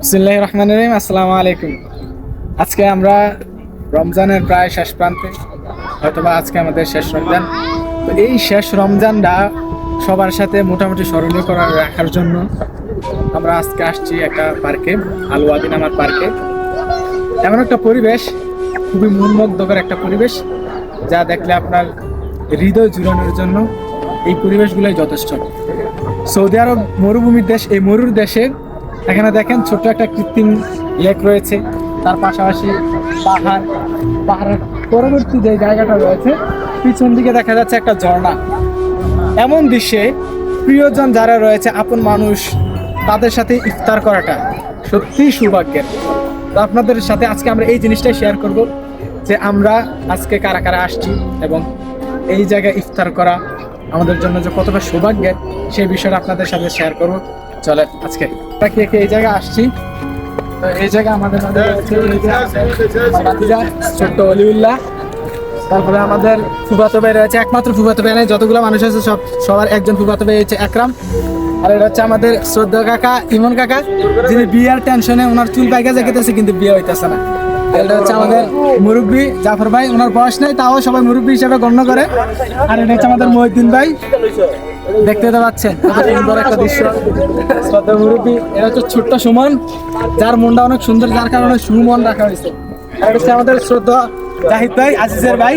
বিসমুল্লাহ রহমান রহিম, আসসালামু আলাইকুম। আজকে আমরা রমজানের প্রায় শেষ প্রান্তে, হয়তোবা আজকে আমাদের শেষ রমজান। তো এই শেষ রমজানটা সবার সাথে মোটামুটি স্মরণীয় করা রাখার জন্য আমরা আজকে আসছি একটা পার্কে আলুয়াদিন আমার পার্কে। এমন একটা পরিবেশ, খুবই মনমুগ্ধকর একটা পরিবেশ, যা দেখলে আপনার হৃদয় জুড়ানোর জন্য এই পরিবেশগুলোই যথেষ্ট। সৌদি আরব মরুভূমির দেশ, এই মরুর দেশে এখানে দেখেন ছোট্ট একটা কৃত্রিম লেক রয়েছে। তার পাশাপাশি পাহাড়। পাহাড়ের পরবর্তী যে জায়গাটা রয়েছে, পিছন দিকে দেখা যাচ্ছে একটা ঝর্ণা। এমন দৃশ্যে প্রিয়জন যারা রয়েছে, আপন মানুষ, তাদের সাথে ইফতার করাটা সত্যিই সৌভাগ্যের। তো আপনাদের সাথে আজকে আমরা এই জিনিসটাই শেয়ার করব যে আমরা আজকে কারা কারা আসছি এবং এই জায়গায় ইফতার করা আমাদের জন্য যে কতটা সৌভাগ্যের সেই বিষয়টা আপনাদের সাথে শেয়ার করব। চলে আজকে। আমরা কে কে এই জায়গায় আসছি? এই জায়গায় আমাদের ছোট্ট অলিউল্লাহ। তারপরে আমাদের ফুফাতো ভাই রয়েছে, একমাত্র ফুফাতো ভাই নেই, যতগুলো মানুষ আছে সব, সবার একজন ফুফাতো ভাই হচ্ছে একরাম। আর এটা হচ্ছে আমাদের শ্রদ্ধা কাকা, ইমন কাকা, যিনি বিয়ার টেনশনে ওনার চুল পাইকা যেতেছে, কিন্তু বিয়ে হইতেছে না। এটা হচ্ছে আমাদের মুরব্বী, জাফর ভাই, ওনার বয়স নেই, তাও সবাই মুরব্বী হিসেবে গণ্য করে। আর এটা হচ্ছে আমাদের মহিউদ্দিন ভাই। দেখতে তো পাচ্ছেন সুন্দর একটা দৃশ্য। শ্রদ্ধা মুরব্বী এটা হচ্ছে ছোট্ট সুমন যার মনটা অনেক সুন্দর যার কারণে সুমন রাখা হয়েছে। আর হচ্ছে আমাদের শ্রদ্ধা জাহিদ ভাই আজিজের ভাই।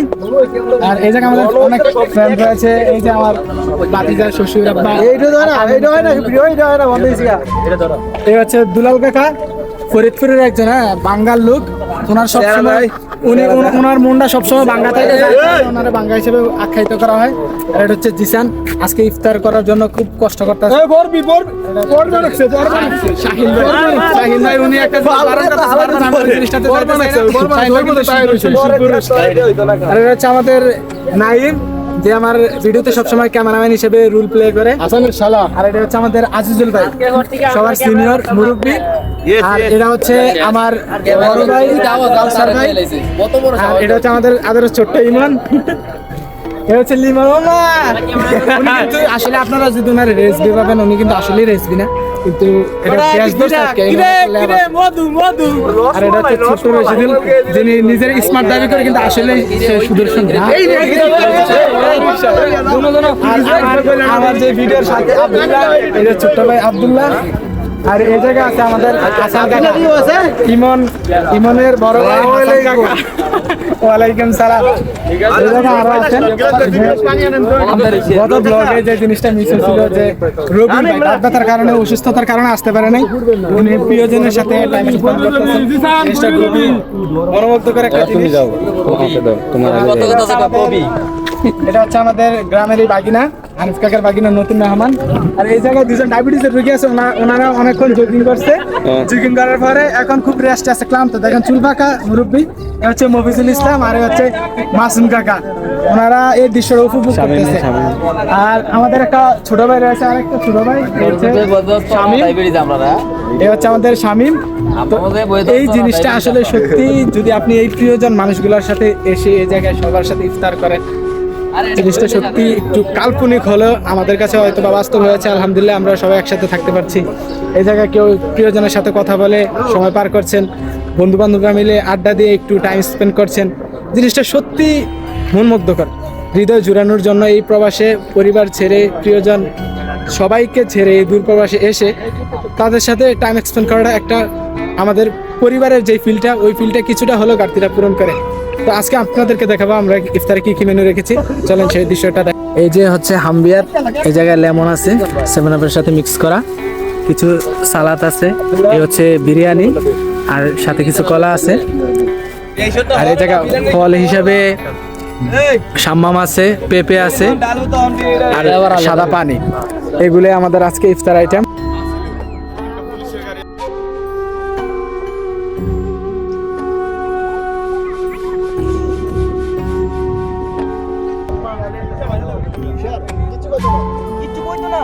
আর এই জায়গায় আমাদের অনেক ফ্রেন্ড রয়েছে এই যে আমার বাতিজার শ্বশুর আব্বা। এইটা ধরা এইটা হয় না ভিডিও এইটা হয় না বন্ধ হয়েছে গা। এই হচ্ছে দুলাল কাকা ফরিদপুরের একজন হ্যাঁ বাঙ্গাল লোক। ওনার সবসময় উনি ওনার মনটা সবসময় বাঙ্গা থাকে। ওনারা বাঙ্গা হিসেবে আখ্যায়িত করা হয়। আর এটা হচ্ছে জিসান। আজকে ইফতার করার জন্য খুব কষ্ট করতে আর এটা হচ্ছে আমাদের নাইম যে আমার ভিডিওতে সবসময় ক্যামেরাম্যান হিসেবে রোল প্লে করে। আর এটা হচ্ছে আমাদের আজিজুল ভাই সবার সিনিয়র মুরব্বী। আর এটা হচ্ছে আমার বড় ভাই কাউসার ভাই। আর এটা হচ্ছে আমাদের আদর ছোট্ট ইমন এটা হচ্ছে লিমন মামা। উনি কিন্তু আসলে আপনারা যদি ওনার রেসবি পাবেন উনি কিন্তু আসলেই রেসবি না। কিন্তু এটা পেঁয়াজ দোষ আজকে মধু মধু। আর এটা হচ্ছে ছোট্ট রশিদুল যিনি নিজের স্মার্ট দাবি করে কিন্তু আসলে সুদর্শন আমার- আমার যে ভিডিওর সাথে আব্দুল্লাহ এই ছোট্ট ভাই আব্দুল্লাহ। আর এই জায়গায় আছে আমাদের ইমন ইমনের বড় ভাই ওয়ালাইকুম সালাম। আরও আছেন গত ব্লগে যে জিনিসটা মিস হয়েছিল যে রবি ব্যথার কারণে অসুস্থতার কারণে আসতে পারে নাই। উনি প্রিয়জনের সাথে টাইম স্পেন্ড করতেছেন। জিনিসটা খুবই মনোমুগ্ধকর একটা জিনিস এটা হচ্ছে আমাদের গ্রামের এই বাগিনা হানিফ কাকার বাগিনা নতুন মেহমান। আর এই জায়গায় দুজন ডায়াবেটিসের রোগী আছে ওনারা অনেকক্ষণ জগিং করছে। জগিং করার পরে এখন খুব রেস্ট আছে ক্লান্ত। দেখেন চুল পাকা মুরব্বী এ হচ্ছে মফিজুল ইসলাম আর হচ্ছে মাসুম কাকা। ওনারা এই দৃশ্যটা উপভোগ করতেছে। আর আমাদের একটা ছোট ভাই রয়েছে আর একটা ছোট ভাই এ হচ্ছে শামীম। এ হচ্ছে আমাদের শামীম। এই জিনিসটা আসলে সত্যি যদি আপনি এই প্রিয়জন মানুষগুলোর সাথে এসে এই জায়গায় সবার সাথে ইফতার করেন জিনিসটা সত্যি একটু কাল্পনিক হলেও আমাদের কাছে হয়তো বা বাস্তব হয়েছে আলহামদুলিল্লাহ আমরা সবাই একসাথে থাকতে পারছি। এই জায়গায় কেউ প্রিয়জনের সাথে কথা বলে সময় পার করছেন বন্ধু বান্ধবরা মিলে আড্ডা দিয়ে একটু টাইম স্পেন্ড করছেন। জিনিসটা সত্যি মনমুগ্ধকর। হৃদয় জুড়ানোর জন্য এই প্রবাসে পরিবার ছেড়ে প্রিয়জন সবাইকে ছেড়ে এই দূর প্রবাসে এসে তাদের সাথে টাইম স্পেন্ড করাটা একটা আমাদের পরিবারের যে ফিলটা ওই ফিলটা কিছুটা হলেও ঘাটতিটা পূরণ করে। তো আজকে আপনাদেরকে দেখাবো আমরা ইফতারে কি কি মেনু রেখেছি। চলেন সেই দৃশ্যটা দেখ- এই যে হচ্ছে হামবিয়ার এই জায়গায় লেমন আছে সেভেন আপের সাথে মিক্স করা। কিছু সালাদ আছে এই হচ্ছে বিরিয়ানি আর সাথে কিছু কলা আছে। আর এই জায়গা ফল হিসাবে সাম্মাম আছে পেঁপে আছে আর সাদা পানি। এগুলো আমাদের আজকে ইফতার আইটেম কিচ্ছু কইতো না।